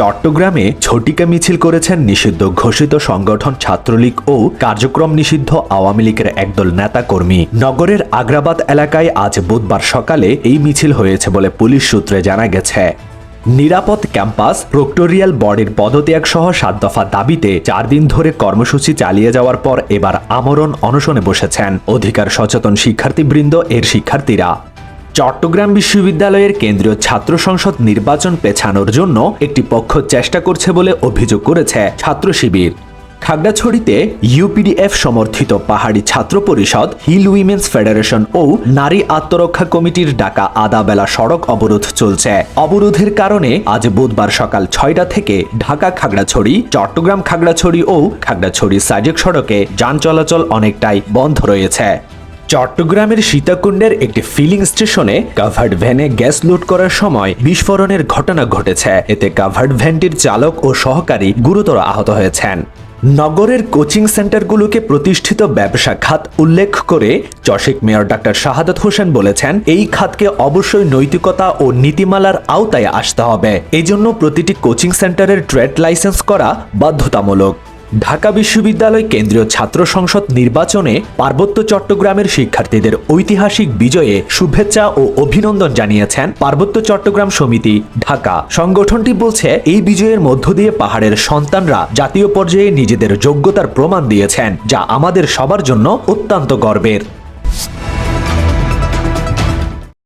চট্টগ্রামে ঝটিকা মিছিল করেছেন নিষিদ্ধ ঘোষিত সংগঠন ছাত্রলীগ ও কার্যক্রম নিষিদ্ধ আওয়ামী লীগের একদল নেতাকর্মী। নগরের আগ্রাবাদ এলাকায় আজ বুধবার সকালে এই মিছিল হয়েছে বলে পুলিশ সূত্রে জানা গেছে। নিরাপদ ক্যাম্পাস, প্রক্টোরিয়াল বডির পদত্যাগ সহ সাত দফা দাবিতে চার দিন ধরে কর্মসূচি চালিয়ে যাওয়ার পর এবার আমরণ অনশনে বসেছেন। অধিকার সচেতন শিক্ষার্থীবৃন্দ, এর শিক্ষার্থীরা। চট্টগ্রাম বিশ্ববিদ্যালয়ের কেন্দ্রীয় ছাত্র সংসদ নির্বাচন পেছানোর জন্য একটি পক্ষ চেষ্টা করছে বলে অভিযোগ করেছে ছাত্র শিবির। খাগড়াছড়িতে ইউপিডিএফ সমর্থিত পাহাড়ি ছাত্র পরিষদ হিল উইমেন্স ফেডারেশন ও নারী আত্মরক্ষা কমিটির ডাকা আদাবেলা সড়ক অবরোধ চলছে। অবরোধের কারণে আজ বুধবার সকাল ছয়টা থেকে ঢাকা খাগড়াছড়ি, চট্টগ্রাম খাগড়াছড়ি ও খাগড়াছড়ি সাজেক সড়কে যান চলাচল অনেকটাই বন্ধ রয়েছে। চট্টগ্রামের সীতাকুণ্ডের একটি ফিলিং স্টেশনে কাভার্ড ভ্যানে গ্যাস লোড করার সময় বিস্ফোরণের ঘটনা ঘটেছে। এতে কাভার্ড ভ্যানটির চালক ও সহকারী গুরুতর আহত হয়েছেন। নগরের কোচিং সেন্টারগুলোকে প্রতিষ্ঠিত ব্যবসা খাত উল্লেখ করে চশিক মেয়র ডাক্তার শাহাদাত হোসেন বলেছেন, এই খাতকে অবশ্যই নৈতিকতা ও নীতিমালার আওতায় আসতে হবে। এজন্য প্রতিটি কোচিং সেন্টারের ট্রেড লাইসেন্স করা বাধ্যতামূলক। ঢাকা বিশ্ববিদ্যালয় কেন্দ্রীয় ছাত্র সংসদ নির্বাচনে পার্বত্য চট্টগ্রামের শিক্ষার্থীদের ঐতিহাসিক বিজয়ে শুভেচ্ছা ও অভিনন্দন জানিয়েছেন পার্বত্য চট্টগ্রাম সমিতি ঢাকা। সংগঠনটি বলছে, এই বিজয়ের মধ্য দিয়ে পাহাড়ের সন্তানরা জাতীয় পর্যায়ে নিজেদের যোগ্যতার প্রমাণ দিয়েছেন, যা আমাদের সবার জন্য অত্যন্ত গর্বের।